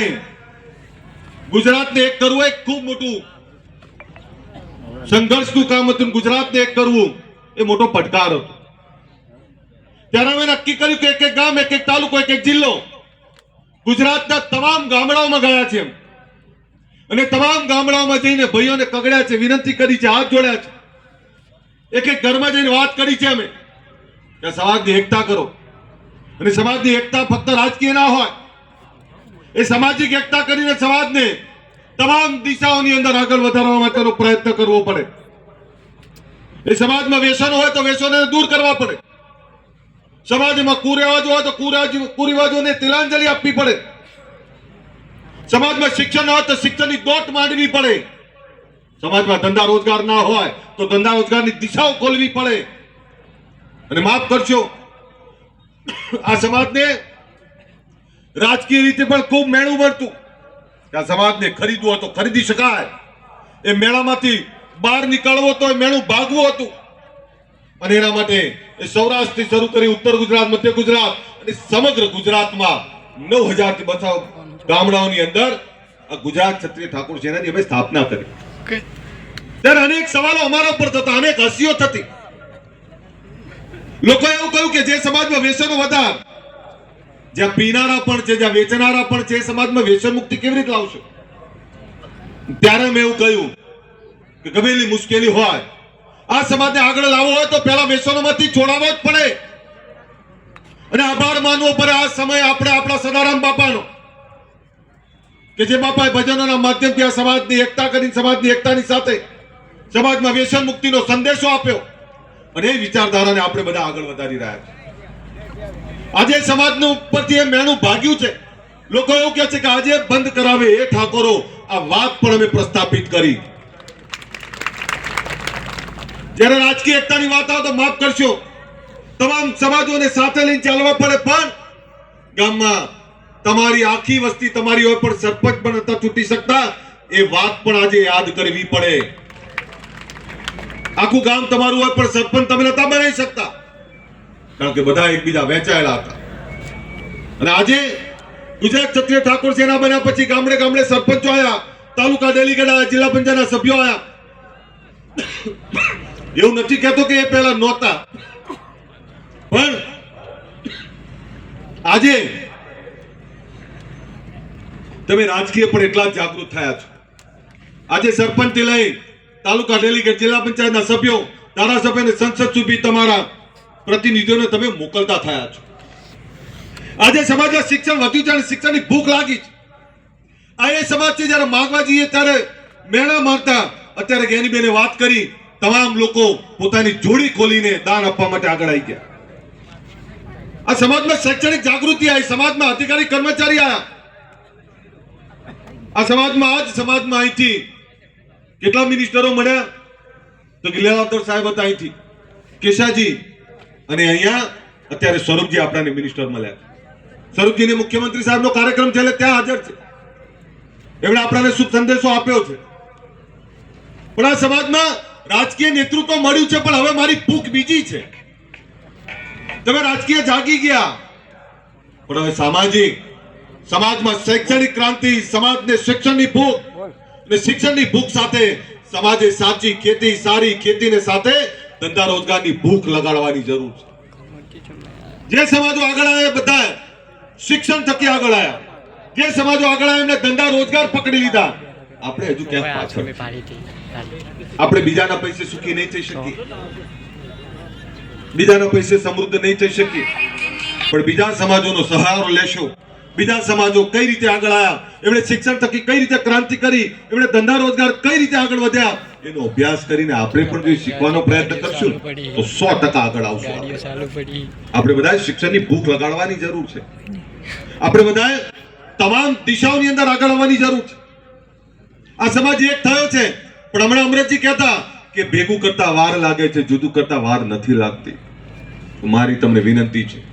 નહીં ગુજરાતને એક કરવું એક ખૂબ મોટું. સંઘર્ષનું કામ હતું ગુજરાતને એક કરવું એ મોટો પડકાર હતો. ત્યારે અમે નક્કી કર્યું કે એક એક ગામ, એક એક તાલુકો, એક એક જિલ્લો ગુજરાતના તમામ ગામડાઓમાં ગયા છે અને તમામ ગામડાઓમાં જઈને ભાઈઓને કગડ્યા છે, વિનંતી કરી છે, હાથ જોડ્યા છે. એક એક ઘરમાં જઈને વાત કરી છે અમે. સમાજની એકતા કરો. અને સમાજની એકતા ફક્ત રાજકીય ના હોય એ સામાજિક એકતા કરીને સમાજને તમામ દિશાઓની અંદર આગળ વધારવા માટેનો પ્રયત્ન કરવો પડે. એ સમાજમાં વ્યસન હોય તો વ્યસનોને દૂર કરવા પડે. સમાજમાં કુરિવાજો હોય તો કુરિવાજો, કુરિવાજોને તિલાંજલિ આપવી પડે. સમાજમાં શિક્ષણ હોય તો શિક્ષણની દોટ માંડવી પડે. સમાજમાં ધંધા રોજગાર ના હોય તો ધંધા રોજગારની દિશાઓ ખોલવી પડે. અને માફ કરશો આ સમાજને રાજકીય રીતે પણ ખૂબ મેળું મળતું. ત્યાં સમાજને ખરીદવું હોય તો ખરીદી શકાય. એ મેળામાંથી બહાર નીકળવો તો એ મેળું ભાગવું હતું. અને એના માટે એ સૌરાષ્ટ્રથી શરૂ કરી ઉત્તર ગુજરાત મધ્ય ગુજરાત અને સમગ્ર ગુજરાતમાં નવ હજારથી થી ગામડાઓની અંદર આ ગુજરાત ક્ષત્રિય ઠાકોર સેનાની અમે સ્થાપના કરી. ત્યારે અનેક સવાલો અમારા ઉપર થતા અનેક હસીઓ થતી. લોકોએ એવું કહ્યું કે જે સમાજમાં વ્યસનો વધાર જ્યાં પીનારા પણ છે જ્યાં વેચનારા પણ છે સમાજમાં વ્યસન મુક્તિ કેવી રીતે લાવશો? ત્યારે મેં એવું કહ્યું કે ગમે એટલી મુશ્કેલી હોય, આ સમાજને આગળ લાવવો હોય તો પહેલા વ્યસનોમાંથી છોડાવવો જ પડે. અને આભાર માનવો પડે, આ સમય આપણે આપણા સદારામ બાપાનો. કે જે બાપાએ ભજનોના માધ્યમથી આ સમાજની એકતા કરી સમાજની એકતાની સાથે સમાજમાં વ્યસન મુક્તિનો સંદેશો આપ્યો. અને એ વિચારધારાને આપણે બધા આગળ વધારી રહ્યા છે આજે સમાજનું ઉપરથી એ મેણું ભાગ્યું છે. લોકો એવું કહે છે કે આજે બંધ કરાવે એ ઠાકોરો આ વાત પણ અમે પ્રસ્થાપિત કરી. જ્યારે રાજકીય એકતાની વાત આવે તો માફ કરશો. તમામ સમાજોને સાથે લઈને ચાલવા પડે પણ ગામમાં તમારી આખી વસ્તી તમારી હોય પણ સરપંચ પણ નતા છૂટી શકતા. એ વાત પણ આજે યાદ કરવી પડે. આખું ગામ તમારું હોય પણ સરપંચ તમે નતા બનાવી શકતા. કારણ કે બધા એકબીજા વહેંચાયેલા હતા. અને આજે ગુજરાત ક્ષત્રિય ઠાકોર સેના બન્યા પછી ગામડે ગામડે સરપંચો આવ્યા તાલુકા ડેલીગેટ આવ્યા જિલ્લા પંચાયતના સભ્યો આવ્યા એવું નથી કહેતો કે એ પહેલા નહોતા. પણ આજે તમે રાજકીય પણ એટલા જાગૃત થયા છો. આજે સરપંચથી લઈ તાલુકા ડેલીગેટ જિલ્લા પંચાયતના સભ્યો, ધારાસભ્ય અને સંસદ સુધી તમારા પ્રતિનિધિઓને તમે મોકલતા થયા છો. આજે સમાજમાં શિક્ષણ વધ્યું છે અને શિક્ષણની ભૂખ લાગી છે. આ એ સમાજ છે જ્યારે માગવા જઈએ ત્યારે મેળા મારતા અત્યારે જ્ઞાનીબેને વાત કરી, તમામ લોકો પોતાની જોડી ખોલીને દાન આપવા માટે આગળ આવી ગયા. આ સમાજમાં શૈક્ષણિક જાગૃતિ આવી સમાજમાં અધિકારી કર્મચારી આવ્યા આ સમાજમાં આજ સમાજમાં અહીંથી કેટલા મિનિસ્ટરો મળ્યા? તો ગિલેલાવદર સાહેબ હતા અહીંથી. કેશાજી અને અહીંયા અત્યારે સ્વરૂપજી આપણાને મિનિસ્ટર મળ્યા સ્વરૂપજીને મુખ્યમંત્રી સાહેબનો કાર્યક્રમ છે એટલે ત્યાં હાજર છે. એમણે આપણાને શુભ સંદેશો આપ્યો છે. પણ આ સમાજમાં રાજકીય નેતૃત્વ મળ્યું છે, પણ હવે મારી ભૂખ બીજી છે. તમે રાજકીય જાગી ગયા. પણ હવે સામાજિક, સમાજમાં શૈક્ષણિક ક્રાંતિ, સમાજને શિક્ષણની ભૂખ અને શિક્ષણની ભૂખ સાથે સમાજે સાચી ખેતી, સારી ખેતીને સાથે ધંધા રોજગારની ભૂખ લગાડવાની જરૂર છે. જે સમાજો આગળ આવ્યા બધા શિક્ષણ થકી આગળ આવ્યા. જે સમાજો આગળ આવ્યા એમને ધંધા રોજગાર પકડી લીધા. આપણે હજુ ક્યાંક પાછળ. આપણે બીજાના પૈસે સુખી નહીં થઈ શકીએ. બીજાના પૈસે સમૃદ્ધ નહીં થઈ શકીએ. પણ બીજા સમાજોનો સહારો લેશો. બીજા સમાજો કઈ રીતે આગળ આવ્યા? એમણે શિક્ષણ થકી કઈ રીતે ક્રાંતિ કરી? એમણે ધંધા રોજગાર કઈ રીતે આગળ વધ્યા? એનો અભ્યાસ કરીને આપણે પણ જો શીખવાનો પ્રયત્ન કરશું તો સો ટકા આગળ આવશું આપણે. બધાએ શિક્ષણની ભૂખ લગાડવાની જરૂર છે. આપણે બધાએ તમામ દિશાઓની અંદર આગળ આવવાની જરૂર છે. આ સમાજ એક થયો છે. પણ હમણાં અમરતજી કહેતા કે ભેગું કરતા વાર લાગે છે જુદું કરતા વાર નથી લાગતી. મારી તમને વિનંતી છે.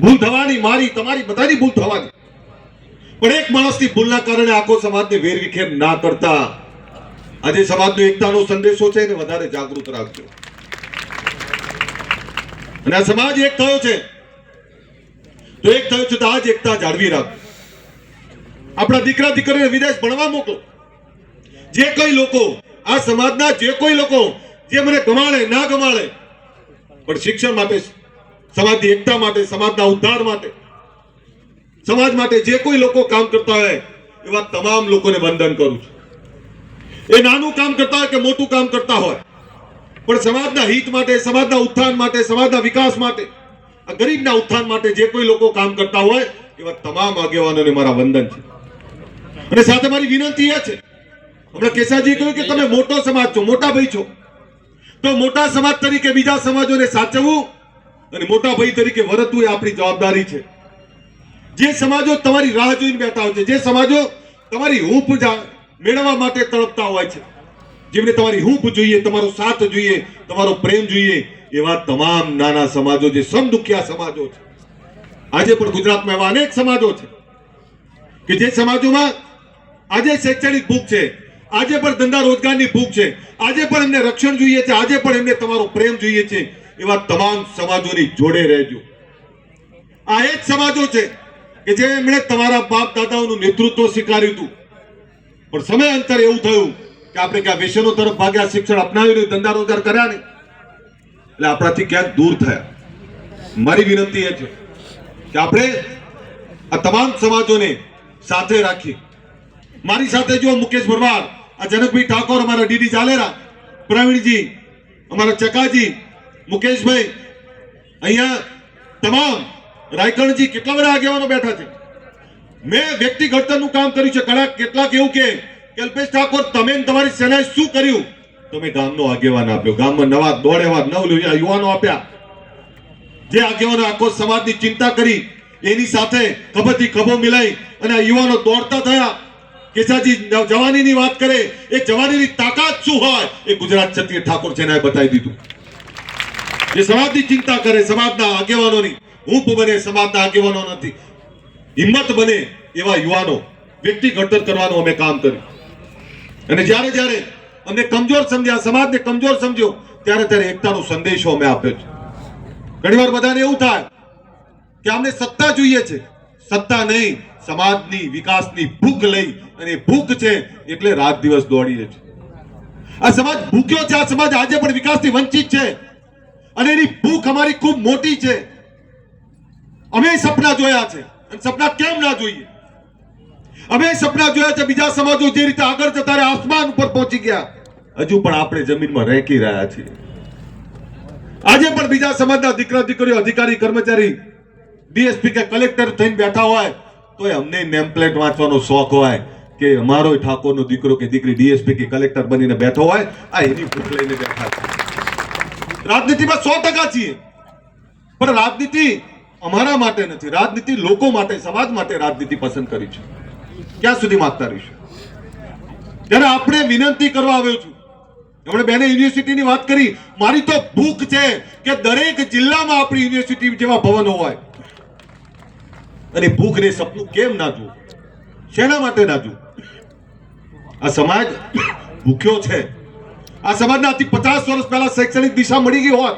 ભૂલ થવાની મારી તમારી બધાની ભૂલ થવાની. પણ એક માણસની ભૂલના કારણે આખો સમાજને વેરવિખેર ના કરતા આજે સમાજનો એકતાનો સંદેશો છે એને વધારે જાગૃત રાખજો. અને આ સમાજ એક થયો છે. તો એક થયો છે તો આ જ એકતા જાળવી રાખ આપણા દીકરા દીકરીને વિદેશ ભણવા મોકલો. જે કોઈ લોકો, આ સમાજના જે કોઈ લોકો, જે મને ગમાડે, ના ગમાડે, પણ શિક્ષણ માટે, સમાજની એકતા માટે, સમાજના ઉદ્ધાર માટે, સમાજ માટે જે કોઈ લોકો કામ કરતા હોય, એવા તમામ લોકોને વંદન કરું છું. એ નાનું કામ કરતા હોય કે મોટું કામ કરતા હોય? પણ સમાજના હિત માટે, સમાજના ઉત્થાન માટે, સમાજના વિકાસ માટે, આ ગરીબના ઉત્થાન માટે જે કોઈ લોકો કામ કરતા હોય, એવા તમામ આગેવાનોને મારા વંદન છે. અને સાથે મારી વિનંતી એ છે, હમણાં કેસાજી કહ્યું કે તમે મોટો સમાજ છો, મોટા ભાઈ છો. તો મોટા સમાજ તરીકે બીજા સમાજોને સાચવવું અને મોટા ભાઈ તરીકે વરતવું એ આપણી જવાબદારી છે. જે સમાજો તમારી રાહ જોઈને બેઠા હોય છે, જે સમાજો તમારી હૂંફ મેળવવા માટે તડપતા હોય છે. જેમને તમારી હૂંફ જોઈએ, તમારો સાથ જોઈએ, તમારો પ્રેમ જોઈએ, એવા તમામ નાના સમાજો જે સમદુખિયા સમાજો છે. આજે પણ ગુજરાતમાં એવા અનેક સમાજો છે કે જે સમાજોમાં આજે શૈક્ષણિક ભૂખ છે, આજે પણ ધંધા રોજગારની ભૂખ છે, આજે પણ એમને રક્ષણ જોઈએ છે, આજે પણ એમને તમારો પ્રેમ જોઈએ છે, એવા તમામ સમાજોની જોડે રહેજો. આ એક સમાજો છે કે જે એમણે તમારા બાપ દાદાઓનું નેતૃત્વ સ્વીકાર્યું હતું. પણ સમય અંતર એવું થયું કે આપણે ક્યાં વ્યસનો તરફ ભાગ્યા, શિક્ષણ અપનાવ્યું ધંધા રોજગાર કર્યા નહીં. એટલે આપણાથી ક્યાંક દૂર થયા. મારી વિનંતી એ છે કે આપણે આ તમામ સમાજોને સાથે રાખી. મારી સાથે જો મુકેશ ભરવાડ આ જનકભાઈ ઠાકોર અમારા ડીડી ચાલેરા પ્રવીણજી, અમારા ચકાજી, મુકેશભાઈ, અહીંયા તમામ રાયકણજી કેટલા બધા આગેવાનો બેઠા છે? મેં વ્યક્તિ ઘડતરનું કામ કર્યું છે. કડા કેટલાક એવું કે, કલ્પેશ ઠાકોર, તમે તમારી સેનાએ શું કર્યું? તમે ગામનો આગેવાન આપ્યો. ગામમાં નવા દોડેવા નવ યુવાનો આપ્યા. જે આગેવાનો આખો સમાજની ચિંતા કરી, એની સાથે ખભેથી ખભો મિલાઈ અને આ યુવાનો દોડતા થયા. કેસાજી જવાનીની વાત કરે, એ જવાનીની તાકાત શું હોય? એ ગુજરાત ક્ષત્રિય ઠાકોર સેનાએ બતાવી દીધું. જે સમાજની ચિંતા કરે, સમાજના આગેવાનોની. હું બને સમાજના આગેવાનો નથી. હિંમત બને એવા યુવાનો વ્યક્તિ ઘડતર કરવાનું અમે કામ કર્યું. અને જ્યારે જ્યારે અમને કમજોર સમજ્યા, સમાજને કમજોર સમજ્યો, ત્યારે ત્યારે એકતાનો સંદેશો અમે આપ્યો છે. ઘણીવાર બધાને એવું થાય કે અમને સત્તા જોઈએ છે. સત્તા નહીં, સમાજની વિકાસની ભૂખ લઈ અને ભૂખ છે એટલે રાત દિવસ દોડીએ છે. આ સમાજ ભૂખ્યો છે, આ સમાજ આજે પણ વિકાસથી વંચિત છે. અને એની ભૂખ અમારી ખૂબ મોટી છે. અમે સપના જોયા છે. સપના કેમ ના જોઈએ? અમે સપના જોયા છે, બીજા સમાજો જે રીતે આગળ જતા રહે આસમાન ઉપર પહોંચી ગયા. હજુ પણ આપણે જમીનમાં રહેકી રહ્યા છીએ. આજે પણ બીજા સમાજના દીકરા દીકરીઓ, અધિકારી, કર્મચારી, ડીએસપી કે કલેક્ટર થઈને બેઠા હોય તો અમને નેમ પ્લેટ વાંચવાનો શોખ હોય કે અમારો ઠાકોરનો દીકરો કે દીકરી ડીએસપી કે કલેક્ટર બનીને બેઠો હોય, આ એની ભૂખ લઈને બેઠા છે. રાજનીતિમાં સો ટકા છીએ. પણ રાજનીતિ અમારા માટે નથી, રાજનીતિ લોકો માટે, સમાજ માટે રાજનીતિ પસંદ કરી છે. ક્યાં સુધી માગતા રહીશું? ત્યારે આપણે વિનંતી કરવા આવ્યો છું, એમણે બેને યુનિવર્સિટીની વાત કરી, મારી તો ભૂખ છે કે દરેક જિલ્લામાં આપણી યુનિવર્સિટી જેવા ભવનો હોય. અને ભૂખ ને સપનું કેમ ના જુઓ? શેના માટે ના જુઓ? આ સમાજ ભૂખ્યો છે. આ સમાજને આજથી પચાસ વર્ષ પહેલા શૈક્ષણિક દિશા મળી ગઈ હોત,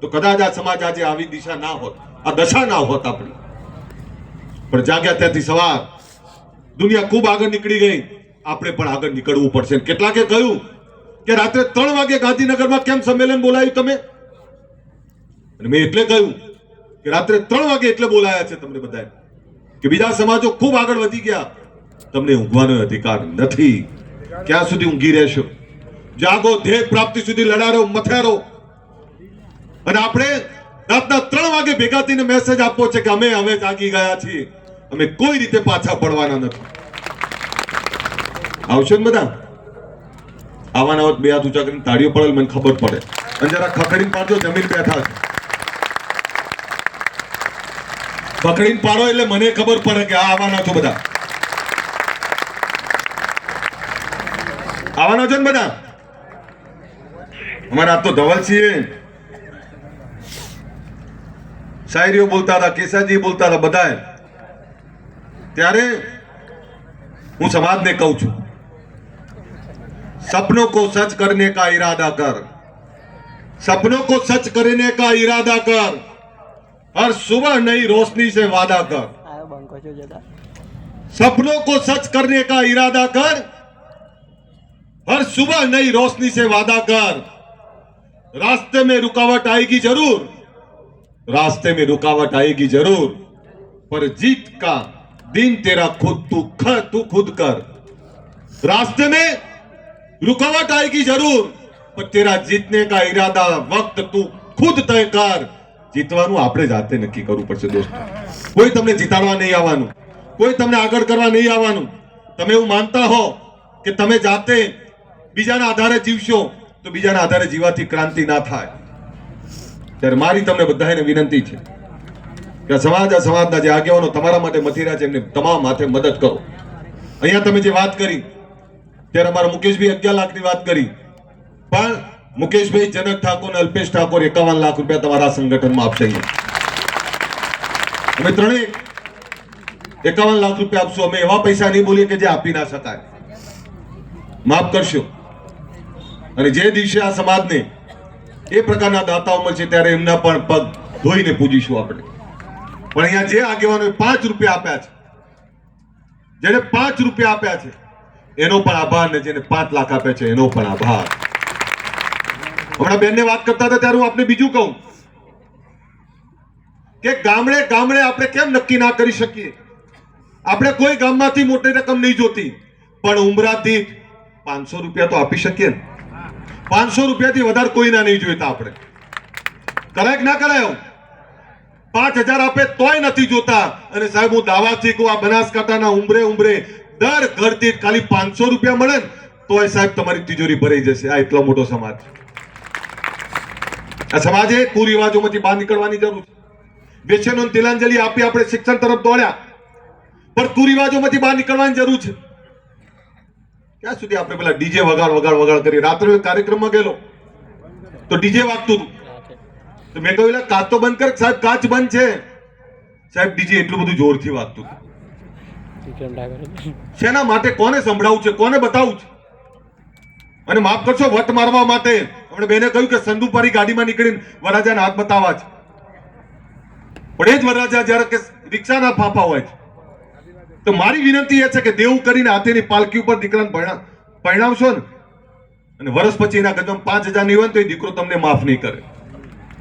તો કદાચ આ સમાજ આજે આવી દિશા ના હોત. આ દશા ના હોત આપણી. પણ જાગ્યા ત્યાંથી સવાર દુનિયા ખૂબ આગળ નીકળી ગઈ. આપણે પણ આગળ નીકળવું પડશે. કેટલાકે કહ્યું કે રાત્રે ત્રણ વાગે ગાંધીનગરમાં કેમ સંમેલન બોલાયું તમે? અને મેં એટલે કહ્યું કે રાત્રે ત્રણ વાગે એટલે બોલાયા છે તમને બધાએ કે બીજા સમાજો ખૂબ આગળ વધી ગયા. તમને ઊંઘવાનો અધિકાર નથી. ક્યાં સુધી ઊંઘી રહેશો? જાગો, ધ્યેય પ્રાપ્તિ સુધી લડારો, મથારો. અને આપણે રાતના ત્રણ વાગે ભેગા થઈને મેસેજ આપવો છે કે અમે હવે જાગી ગયા છીએ. અમે કોઈ રીતે પાછા પડવાના નથી. આવશે ને બધા? આવાના હોત બે હાથ ઊંચા કરીને તાળીઓ પડે મને ખબર પડે. અને જરા ખખડીને પાડજો, જમીન બેઠા છે. પકડીને પાડો એટલે મને ખબર પડે કે આ આવવાના છો બધા. આવવાના છો ને બધા? અમારા આ તો ધવલસિંહ શાયરીઓ બોલતા હતા કેસાજી બોલતા હતા બધાએ ત્યારે હું સમાજને કહું છું सपनों को सच करने का इरादा कर सपनों को सच करने का इरादा कर हर सुबह नई रोशनी से वादा कर આવ્યો બંકો છો જતા सपनों को सच करने का इरादा कर हर सुबह नई रोशनी से वादा कर रास्ते में रुकावट आएगी जरूर रास्ते में रुकावट आएगी जरूर पर जीत का दिन तेरा खुद तू ख तू खुद कर रास्ते में रुकावट आएगी जरूर पर तेरा जीतने का इरादा वक्त તું ખુદ તય કર જીતવાનું આપણે જાતે નક્કી કરવું પડશે દોસ્તો કોઈ તમને જીતાડવા નહીં આવવાનું કોઈ તમને આગળ કરવા નહીં આવવાનું તમે એવું માનતા હો કે તમે જાતે બીજાના આધારે જીવશો તો બીજાના આધારે જીવાથી ક્રાંતિ ના થાય ત્યારે મારી તમને બધાને વિનંતી છે કે સમાજ આ સમાજના જે આગેવાનો તમારા માટે મથિરા છે, એમને તમામ માથે મદદ કરો. અહીંયા તમે જે વાત કરી, ત્યારે અમારા મુકેશભાઈ અગિયાર લાખની વાત કરી. પણ મુકેશભાઈ જનક ઠાકોર અને અલ્પેશ ઠાકોર એકાવન લાખ રૂપિયા તમારા સંગઠનમાં આપશે અમે ત્રણેય એકાવન લાખ રૂપિયા આપશું. અમે એવા પૈસા નહીં બોલીએ કે જે આપી ના શકાય. માફ કરશો. અને જે દિવસે આ સમાજને એ પ્રકારના દાતાઓમાં છે ત્યારે એમના પણ પગ ધોઈને પૂજીશું આપણે. પણ અહીંયા જે આગેવાનોએ પાંચ રૂપિયા આપ્યા છે જેને પાંચ રૂપિયા આપ્યા છે, એનો પણ આભાર ને જેને પાંચ લાખ આપ્યા છે, એનો પણ આભાર. હમણાં બેનને વાત કરતા હતા, ત્યારે હું આપને બીજું કહું. કે ગામડે ગામડે આપણે કેમ નક્કી ના કરી શકીએ? આપણે કોઈ ગામમાંથી મોટી રકમ નહીં જોતી. પણ ઉમરાથી પાંચસો રૂપિયા તો આપી શકીએ ને. પાંચસો રૂપિયાથી વધારે કોઈના નહીં જોઈતા આપણે. કરાય ના કરાય પાંચ હજાર આપે તોય નથી જોતા. અને સાહેબ, હું દાવાથી કહું આ બનાસકાંઠાના ઉંબરે ઉંબરે દર ઘરથી ખાલી પાંચસો રૂપિયા મળે ને, તોય સાહેબ તમારી તિજોરી ભરાઈ જશે. આ એટલો મોટો સમાજ. આ સમાજે કુરિવાજોમાંથી બહાર નીકળવાની જરૂર છે. વ્યસનો તિલાંજલિ આપી આપણે શિક્ષણ તરફ દોડ્યા. પણ કુરિવાજોમાંથી બહાર નીકળવાની જરૂર છે. ક્યાં સુધી આપણે પેલા ડીજે વગાડ વગાડ વગાડ કરી. રાત્રે કાર્યક્રમમાં ગયેલો. તો ડીજે વાગતું હતું. તો મેં કહ્યું "એલા, કાચ તો બંધ કર સાહેબ કાચ બંધ છે. સાહેબ ડીજે એટલું બધું જોરથી વાગતું હતું. શેના માટે? કોને સંભળાવવું છે? કોને બતાવું છે? અને માફ કરશો વટ મારવા માટે. આપણે બેને કહ્યું કે સંદુપારી ગાડીમાં નીકળીને વરરાજાને હાથ બતાવવા છે. પણ એ જ વરરાજા જ્યારે કે રિક્ષાના ફાફા હોય છે. તો મારી વિનંતી એ છે કે દેવું કરીને હાથેની પાલકી ઉપર દીકરાને પરણા- પરણાવશો ને. અને વર્ષ પછી એના કદમ પાંચ હજાર હોય તો એ દીકરો તમને માફ નહીં કરે.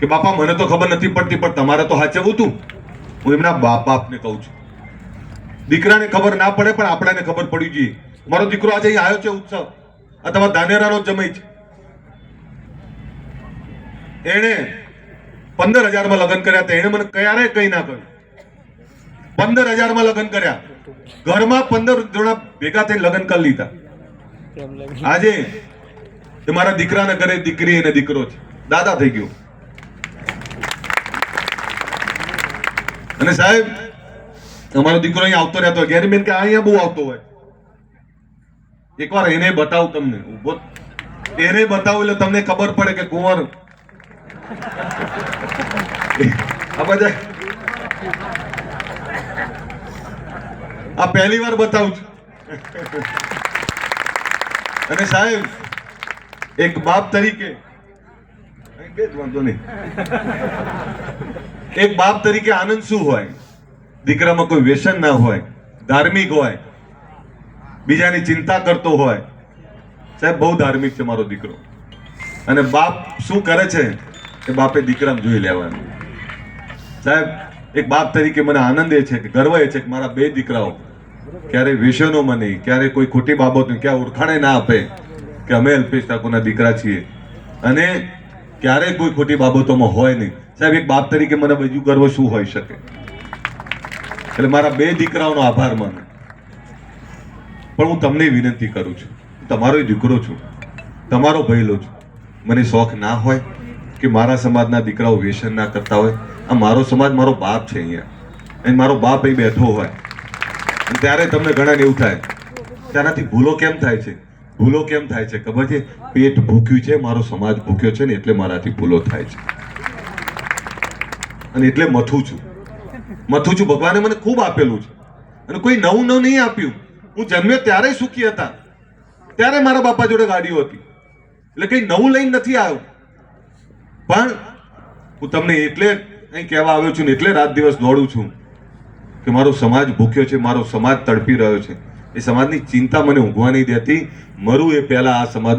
કે બાપા, મને તો ખબર નથી પડતી, પણ તમારે તો હાચવવું તું. હું એમના બાપ બાપને કહું છું. દીકરાને ખબર ના પડે, પણ આપણાને ખબર પડી જોઈએ. મારો દીકરો આજે અહીં આવ્યો છે ઉત્સવ. આ તમારા ધાનેરાનો જમાઈ છે. એણે પંદર હજારમાં લગ્ન કર્યા હતા. એણે મને ક્યારે કંઈ ના કહ્યું. પંદર હજારમાં લગ્ન કર્યા. ઘરમાં પંદર જણા ભેગા થઈને લગ્ન કરી લીધા. આજે એ મારા દીકરાના ઘરે દીકરી અને દીકરો છે. દાદા થઈ ગયો. અને સાહેબ અમારો દીકરો અહીંયા આવતો રહેતો ઘેરી બેન કે અહીંયા બહુ આવતો હોય. એકવાર એને બતાવું તમને. ઊભો એને બતાવું એટલે તમને ખબર પડે કે કુંવર. આ બધા આ પહેલી વાર બતાવું છું. અને સાહેબ, એક બાપ તરીકે વાંધો નહીં. એક બાપ તરીકે આનંદ શું હોય? દીકરામાં કોઈ વ્યસન ના હોય, ધાર્મિક હોય, બીજાની ચિંતા કરતો હોય. સાહેબ, બહુ ધાર્મિક છે મારો દીકરો. અને બાપ શું કરે છે? કે બાપે દીકરામાં જોઈ લેવાનું. સાહેબ, એક બાપ તરીકે મને આનંદ એ છે કે ગર્વ એ છે કે મારા બે દીકરાઓ ક્યારે વ્યસનોમાં નહીં ક્યારે કોઈ ખોટી બાબત ક્યાં ઓળખાણે ના આપે કે અમે અલ્પેશ ઠાકોરના દીકરા છીએ. અને ક્યારેય કોઈ ખોટી બાબતોમાં હોય નહીં. સાહેબ, એક બાપ તરીકે મને બીજું ગર્વ શું હોઈ શકે? એટલે મારા બે દીકરાઓનો આભાર માનું. પણ હું તમને વિનંતી કરું છું, તમારો દીકરો છું, તમારો ભયલો છું. મને શોખ ના હોય કે મારા સમાજના દીકરાઓ વ્યસન ના કરતા હોય. આ મારો સમાજ મારો બાપ છે અહીંયા. અને મારો બાપ અહીં બેઠો હોય. ત્યારે તમને ઘણાને એવું થાય તેનાથી ભૂલો કેમ થાય છે? ભૂલો કેમ થાય છે? ખબર છે? પેટ ભૂખ્યું છે, મારો સમાજ ભૂખ્યો છે ને, એટલે મારાથી ભૂલો થાય છે. અને એટલે મથું છું. મથું છું. ભગવાને મને ખૂબ આપેલું છે. અને કોઈ નવું નવું નહીં આપ્યું. હું જન્મ્યો ત્યારે સુખી હતા. ત્યારે મારા બાપા જોડે ગાડીઓ હતી. એટલે કંઈ નવું લઈને નથી આવ્યો. પણ હું તમને એટલે અહીં કહેવા આવ્યો છું ને, એટલે રાત દિવસ દોડું છું. કે મારો સમાજ ભૂખ્યો છે, મારો સમાજ તડપી રહ્યો છે. એ સમાજની ચિંતા મને ઊંઘવા નહીં દેતી. મરું એ પહેલા આ સમાજ